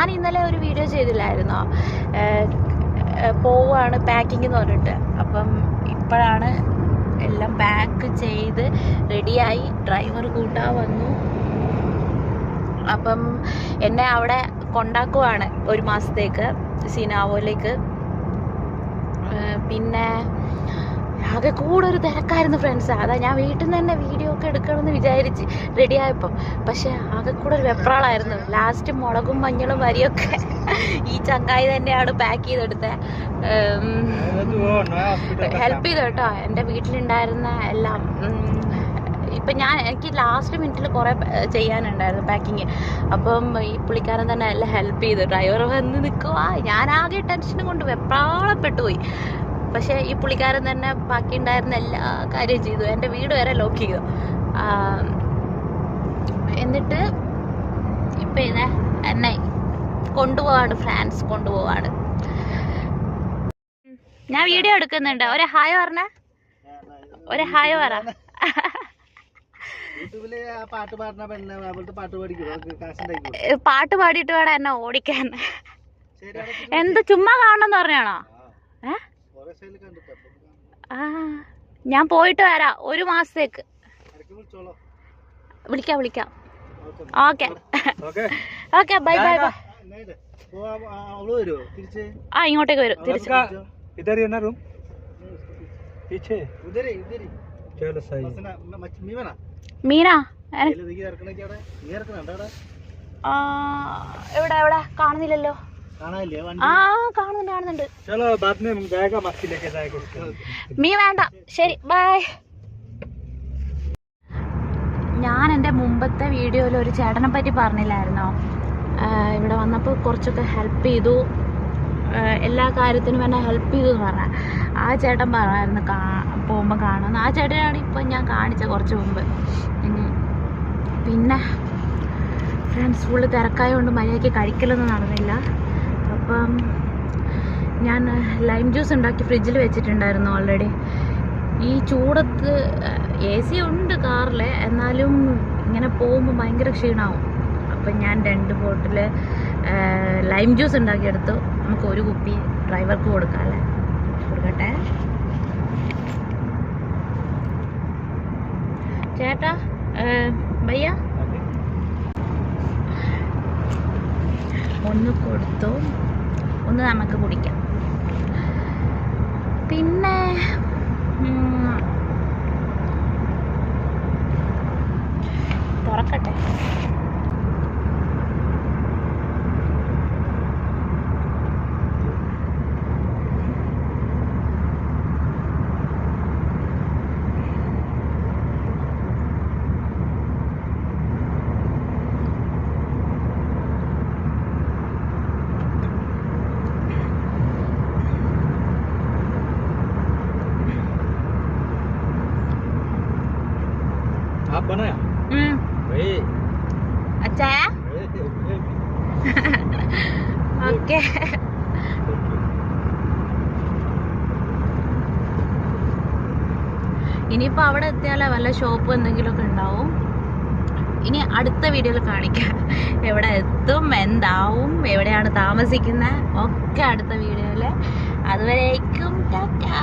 ഞാൻ ഇന്നലെ ഒരു വീഡിയോ ചെയ്തില്ലായിരുന്നോ? പോവുകയാണ് പാക്കിംഗ് എന്ന് പറഞ്ഞിട്ട്. അപ്പം ഇപ്പോഴാണ് എല്ലാം പാക്ക് ചെയ്ത് റെഡിയായി ഡ്രൈവർ കൂട്ടാൻ വന്നു. അപ്പം എന്നെ അവിടെ കൊണ്ടാക്കുവാണ് ഒരു മാസത്തേക്ക് സിനാവോയിലേക്ക്. പിന്നെ ആകെ കൂടെ ഒരു തിരക്കായിരുന്നു ഫ്രണ്ട്സ് അതാ ഞാൻ വീട്ടിൽ നിന്ന് തന്നെ വീഡിയോ ഒക്കെ എടുക്കണമെന്ന് വിചാരിച്ച് റെഡി പക്ഷേ ആകെ കൂടെ ഒരു വെപ്രാളായിരുന്നു. ലാസ്റ്റ് മുളകും മഞ്ഞളും വരിയൊക്കെ ഈ ചങ്കായി തന്നെയാണ് പാക്ക് ചെയ്തെടുത്തത് ഹെൽപ്പ് ചെയ്തു കേട്ടോ എന്റെ വീട്ടിലുണ്ടായിരുന്ന എല്ലാം. ഇപ്പം ഞാൻ എനിക്ക് ലാസ്റ്റ് മിനിറ്റിൽ കുറേ ചെയ്യാനുണ്ടായിരുന്നു പാക്കിങ് അപ്പം ഈ പുള്ളിക്കാരൻ തന്നെ എല്ലാം ഹെൽപ്പ് ചെയ്തു. ഡ്രൈവർ വന്ന് നിൽക്കുക ഞാൻ ആകെ ടെൻഷനും കൊണ്ട് വെപ്രാളപ്പെട്ടു പോയി പക്ഷേ ഈ പുള്ളിക്കാരൻ തന്നെ ബാക്കി ഉണ്ടായിരുന്ന എല്ലാ കാര്യവും ചെയ്തു. എന്റെ വീട് വരെ ലോക്ക് ചെയ്തു. എന്നിട്ട് ഇപ്പം ഇതാ എന്നെ കൊണ്ടുപോവാണ് ഫ്രാൻസ് കൊണ്ടുപോവാണ്. ഞാൻ വീഡിയോ എടുക്കുന്നുണ്ട്. ഒരു ഹായ് പറഞ്ഞ. ഒരു ഹായ് പറ. പാട്ട് പാടിയിട്ട് വേണം എന്നെ ഓടിക്കാൻ. എന്ത് ചുമ്മാ കാണണമെന്ന് പറഞ്ഞാണോ? ആ, ഞാൻ പോയിട്ട് വരാം. ഒരു മാസത്തേക്ക്. വിളിക്കാം വിളിക്കാം. Okay. Okay. Bye bye bye. ആ ഇങ്ങോട്ടേക്ക് വരും. തിരിച്ചു. മീനാ? എവിടെ എവിടെ? കാണുന്നില്ലല്ലോ. മീ വേണ്ട. ശരി ബൈ ഞാൻ എന്റെ മുമ്പത്തെ വീഡിയോയിൽ ഒരു ചേട്ടനെ പറ്റി പറഞ്ഞില്ലായിരുന്നോ? ഇവിടെ വന്നപ്പോൾ കുറച്ചൊക്കെ ഹെൽപ്പ് ചെയ്തു. എല്ലാ കാര്യത്തിനും എന്നെ ഹെൽപ്പ് ചെയ്തു എന്ന് പറഞ്ഞ. ആ ചേട്ടൻ പറഞ്ഞായിരുന്നു കാ പോകുമ്പോൾ കാണുമെന്ന്. ആ ചേട്ടനാണ് ഇപ്പം ഞാൻ കാണിച്ച കുറച്ച് മുമ്പ്. പിന്നെ ഫ്രണ്ട്സ് ഫുള്ള് തിരക്കായതുകൊണ്ട് മര്യാദയ്ക്ക് കഴിക്കലൊന്നും നടന്നില്ല. അപ്പം ഞാൻ ലൈം ജ്യൂസ് ഉണ്ടാക്കി ഫ്രിഡ്ജിൽ വെച്ചിട്ടുണ്ടായിരുന്നു ഓൾറെഡി ഈ ചൂടത്ത് എ സി ഉണ്ട് കാറിൽ എന്നാലും ഇങ്ങനെ പോകുമ്പോൾ ഭയങ്കര ക്ഷീണമാവും അപ്പം ഞാൻ രണ്ട് ബോട്ടിൽ ലൈം ജ്യൂസ് ഉണ്ടാക്കിയെടുത്തു. നമുക്ക് ഒരു കുപ്പി ഡ്രൈവർക്ക് കൊടുക്കാം അല്ലേ? കൊടുക്കട്ടെ. ചേട്ടാ ഭയ്യ ഒന്ന് കൊടുത്തു. ഒന്ന് നമുക്ക് കുടിക്കാം. പിന്നെ आप बनाया ഉം. वही അച്ചായ ഓക്കെ ഇനിയിപ്പോൾ അവിടെ എത്തിയാലേ വല്ല ഷോപ്പ് എന്തെങ്കിലുമൊക്കെ ഉണ്ടാവും ഇനി അടുത്ത വീഡിയോയിൽ കാണിക്കാം എവിടെ എത്തും എന്താവും എവിടെയാണ് താമസിക്കുന്നത് ഒക്കെ അടുത്ത വീഡിയോയിൽ അതുവരേക്കും ടാറ്റാ